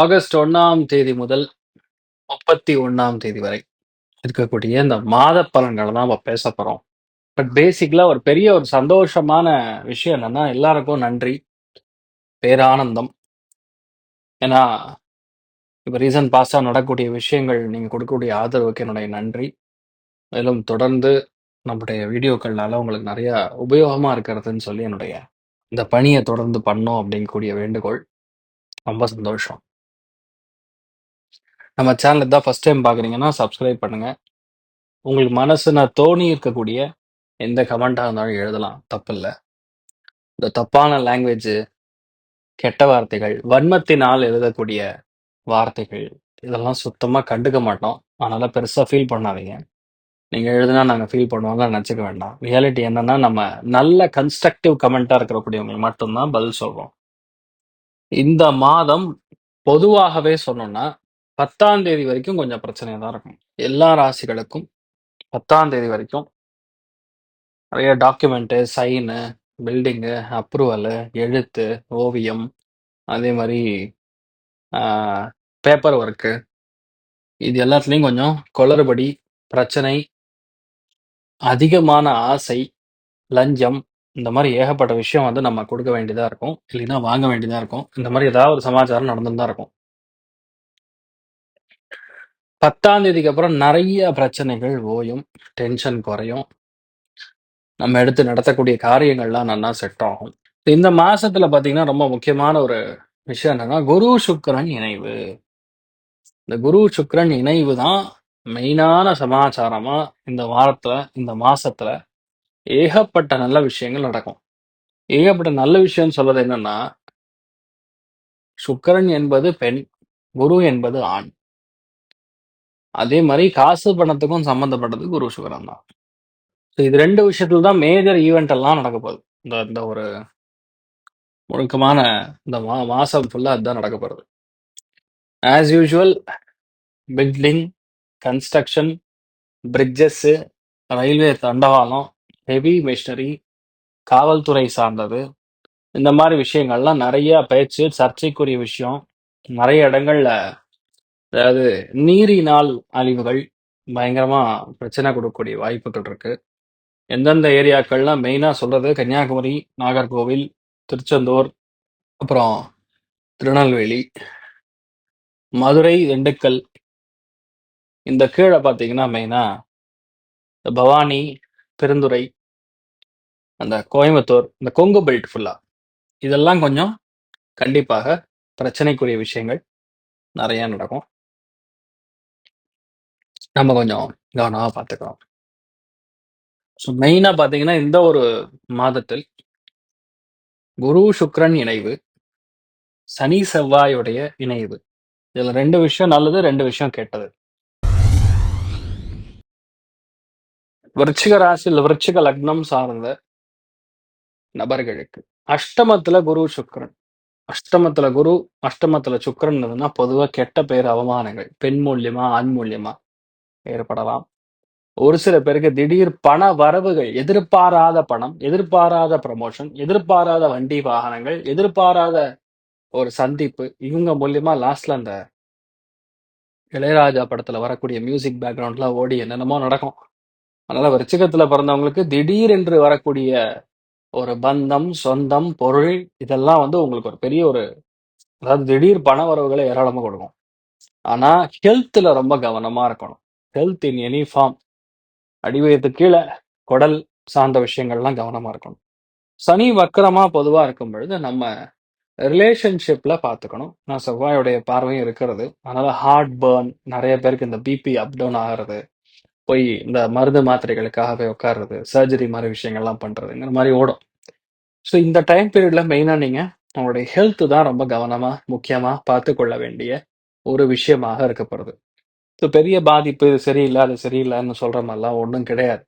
August ஒன்னாம் தேதி முதல் முப்பத்தி ஒன்னாம் தேதி வரை இருக்கக்கூடிய இந்த மாத பலன்களை தான் நம்ம பேச போறோம். பட் பேசிக்கலா ஒரு பெரிய ஒரு சந்தோஷமான விஷயம் என்னன்னா எல்லாருக்கும் நன்றி பேரானந்தம். ஏன்னா இப்போ ரீசன்ட் பாஸ்டாக நடக்கக்கூடிய விஷயங்கள் நீங்கள் கொடுக்கக்கூடிய ஆதரவுக்கு என்னுடைய நன்றி. மேலும் தொடர்ந்து நம்முடைய வீடியோக்கள்னால உங்களுக்கு நிறைய உபயோகமாக இருக்கிறதுன்னு சொல்லி என்னுடைய இந்த பணியை தொடர்ந்து பண்ணோம் அப்படிங்கக்கூடிய வேண்டுகோள். ரொம்ப சந்தோஷம். நம்ம சேனல் தான் ஃபர்ஸ்ட் டைம் பார்க்குறீங்கன்னா சப்ஸ்கிரைப் பண்ணுங்க. உங்களுக்கு மனசுன தோணி இருக்கக்கூடிய எந்த கமெண்ட்டாக இருந்தாலும் எழுதலாம். தப்பில்லை. இந்த தப்பான லாங்குவேஜ் கெட்ட வார்த்தைகள் வன்மத்தினால் எழுதக்கூடிய வார்த்தைகள் இதெல்லாம் சுத்தமாக கண்டுக்க மாட்டோம். அதனால பெருசாக ஃபீல் பண்ணாதீங்க. நீங்கள் எழுதுனா நாங்கள் ஃபீல் பண்ணுவோம்லாம் நினச்சிக்க வேண்டாம். ரியாலிட்டி என்னன்னா நம்ம நல்ல கன்ஸ்ட்ரக்டிவ் கமெண்ட்டாக இருக்கக்கூடியவங்களுக்கு மட்டும்தான் பதில் சொல்கிறோம் இந்த மாதம் பொதுவாகவே சொன்னோம்னா பத்தாம் தேதி வரைக்கும் கொஞ்சம் பிரச்சனையாக தான் இருக்கும். எல்லா ராசிகளுக்கும் பத்தாம் தேதி வரைக்கும் நிறைய டாக்குமெண்ட்டு சைனு பில்டிங்கு அப்ரூவலு எழுத்து ஓவியம் அதே மாதிரி பேப்பர் ஒர்க்கு இது எல்லாத்துலேயும் கொஞ்சம் குளறுபடி பிரச்சனை அதிகமான ஆசை லஞ்சம் இந்த மாதிரி ஏகப்பட்ட விஷயம் வந்து நம்ம கொடுக்க வேண்டியதா இருக்கும். இல்லைன்னா வாங்க வேண்டியதா இருக்கும். இந்த மாதிரி ஏதாவது ஒரு சமாச்சாரம் நடந்துதான் தான் இருக்கும். பத்தாம் தேதிக்கு அப்புறம் நிறைய பிரச்சனைகள் ஓயும் டென்ஷன் குறையும். நம்ம எடுத்து நடத்தக்கூடிய காரியங்கள்லாம் நல்லா செட் ஆகும். இந்த மாசத்துல பாத்தீங்கன்னா ரொம்ப முக்கியமான ஒரு விஷயம் என்னன்னா குரு சுக்கிரன் இணைவு. இந்த குரு சுக்கிரன் இணைவு தான் மெயினான சமாச்சாரமா இந்த வாரத்துல இந்த மாசத்துல ஏகப்பட்ட நல்ல விஷயங்கள் நடக்கும். ஏகப்பட்ட நல்ல விஷயம்னு சொல்றது என்னன்னா சுக்கிரன் என்பது பெண் குரு என்பது ஆண். அதே மாதிரி காசு பணத்துக்கும் சம்மந்தப்பட்டது குரு சுக்கிரன் தான். ஸோ இது ரெண்டு விஷயத்துல தான் மேஜர் ஈவெண்ட் எல்லாம் நடக்க போகுது. இந்த இந்த ஒரு முழுக்கமான இந்த மா மாசம் ஃபுல்லா அதுதான் நடக்க போறது. As usual building construction bridges railway தண்டவாளம் ஹெவி மிஷினரி காவல்துறை சார்ந்தது. இந்த மாதிரி விஷயங்கள்லாம் நிறைய பேச்சு சர்ச்சைக்குரிய விஷயம். நிறைய இடங்கள்ல அதாவது நீரினால் அழிவுகள் பயங்கரமா பிரச்சனை கொடுக்கக்கூடிய வாய்ப்புகள் இருக்கு. எந்தெந்த ஏரியாக்கள்லாம் மெயினா சொல்றது கன்னியாகுமரி நாகர்கோவில் திருச்செந்தூர் அப்புறம் திருநெல்வேலி மதுரை திண்டுக்கல் இந்த கீழே பார்த்தீங்கன்னா மெயினா இந்த பவானி பெருந்துறை அந்த கோயம்புத்தூர் இந்த கொங்கு பெல்ட் ஃபுல்லா இதெல்லாம் கொஞ்சம் கண்டிப்பாக பிரச்சனைக்குரிய விஷயங்கள் நிறைய நடக்கும். நம்ம கொஞ்சம் கவனமாக பார்த்துக்கிறோம் ஸோ மெயினாக பார்த்தீங்கன்னா இந்த ஒரு மாதத்தில் குரு சுக்ரன் இணைவு சனி செவ்வாயுடைய இணைவு. இதுல ரெண்டு விஷயம் நல்லது ரெண்டு விஷயம் கெட்டது. விருச்சிக ராசியில் விருச்சிக லக்னம் சார்ந்த நபர்களுக்கு அஷ்டமத்துல குரு சுக்கரன். அஷ்டமத்துல குரு அஷ்டமத்துல சுக்கரன் இருந்ததுன்னா பொதுவா கெட்ட பேர் அவமானங்கள் பெண் மூலியமா ஆண் மூலியமா ஏற்படலாம். ஒரு சில பேருக்கு திடீர் பண வரவுகள் எதிர்பாராத பணம் எதிர்பாராத ப்ரமோஷன் எதிர்பாராத வண்டி வாகனங்கள் எதிர்பாராத ஒரு சந்திப்பு இவங்க மூலியமா லாஸ்ட்ல அந்த இளையராஜா படத்துல வரக்கூடிய மியூசிக் பேக்ரவுண்ட்லாம் ஓடி என்னென்னமோ நடக்கும். அதனால விருச்சிகத்துல பிறந்தவங்களுக்கு திடீர் என்று வரக்கூடிய ஒரு பந்தம் சொந்தம் பொருள் இதெல்லாம் வந்து உங்களுக்கு ஒரு பெரிய ஒரு அதாவது திடீர் பண வரவுகளை ஏராளமாக கொடுக்கும். ஆனா ஹெல்த்ல ரொம்ப கவனமா இருக்கணும். ஹெல்த் இன் எனி ஃபார்ம் அடிவயத்து கீழே குடல் சார்ந்த விஷயங்கள்லாம் கவனமா இருக்கணும். சனி வக்கரமா பொதுவா இருக்கும் பொழுது நம்ம ரிலேஷன்ஷிப்ல பார்த்துக்கணும் நான் செவ்வாயுடைய பார்வையும் இருக்கிறது. அதனால ஹார்ட் பர்ன் நிறைய பேருக்கு இந்த பிபி அப் டவுன் ஆகிறது. போய் இந்த மருந்து மாத்திரைகளுக்காக போய் உட்கார்றது சர்ஜரி மாதிரி விஷயங்கள்லாம் பண்றதுங்கிற மாதிரி ஓடும். ஸோ இந்த டைம் பீரியட்ல மெயினா நீங்க உங்களுடைய ஹெல்த் தான் ரொம்ப கவனமா முக்கியமா பார்த்து கொள்ள வேண்டிய ஒரு விஷயமாக இருக்கப்படுது ஸோ பெரிய பாதிப்பு இது சரியில்லை அது சரியில்லைன்னு சொல்ற மாதிரிலாம் ஒன்றும் கிடையாது.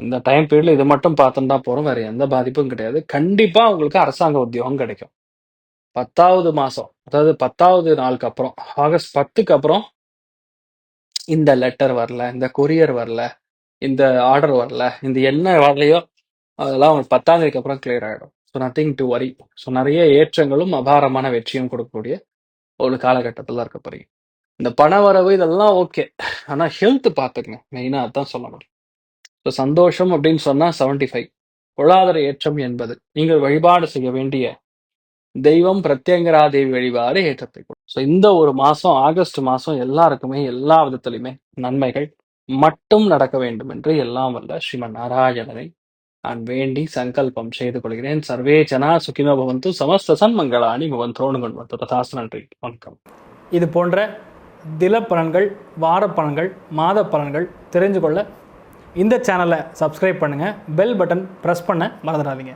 இந்த டைம் பீரியட்ல இது மட்டும் பார்த்துட்டு தான் போறோம் வேற எந்த பாதிப்பும் கிடையாது. கண்டிப்பா உங்களுக்கு அரசாங்க உத்தியோகம் கிடைக்கும். பத்தாவது மாசம் அதாவது பத்தாவது நாளுக்கு அப்புறம் ஆகஸ்ட் பத்துக்கு அப்புறம் இந்த லெட்டர் வரல இந்த கொரியர் வரல இந்த ஆர்டர் வரல இந்த என்ன வரலையோ அதெல்லாம் அவங்க பத்தாம் தேதிக்கு அப்புறம் கிளியர் ஆகிடும் so nothing to worry so நிறைய ஏற்றங்களும் அபாரமான வெற்றியும் கொடுக்கக்கூடிய ஒரு காலகட்டத்தில் இருக்க போறீங்க. இந்த பண வரவு இதெல்லாம் ஓகே ஆனா ஹெல்த் பார்த்துக்கங்க. மெயினா அதான் சொல்ல முடியும் ஸோ சந்தோஷம் அப்படின்னு சொன்னால் செவன்டி ஃபைவ் பொருளாதார ஏற்றம் என்பது. நீங்கள் வழிபாடு செய்ய வேண்டிய தெய்வம் பிரத்யங்கரா தேவி வழிபாடு ஏற்றத்தை ஸோ இந்த ஒரு மாதம் ஆகஸ்ட் மாதம் எல்லாருக்குமே எல்லா விதத்திலுமே நன்மைகள் மட்டும் நடக்க வேண்டும் என்று எல்லாம் வல்ல ஸ்ரீமன் நாராயணனை நான் வேண்டி சங்கல்பம் செய்து கொள்கிறேன். சர்வே ஜனா சுகிமோ பவந்து சமஸ்த சன்மங்களாணி பவன் தோணுகன் வந்து ததாசு நன்றி. வணக்கம். இது போன்ற தில பலன்கள் வார பலன்கள் மாத பலன்கள் தெரிஞ்சு கொள்ள இந்த சேனலை சப்ஸ்கிரைப் பண்ணுங்கள் பெல் பட்டன் ப்ரெஸ் பண்ண மறந்துடாதீங்க.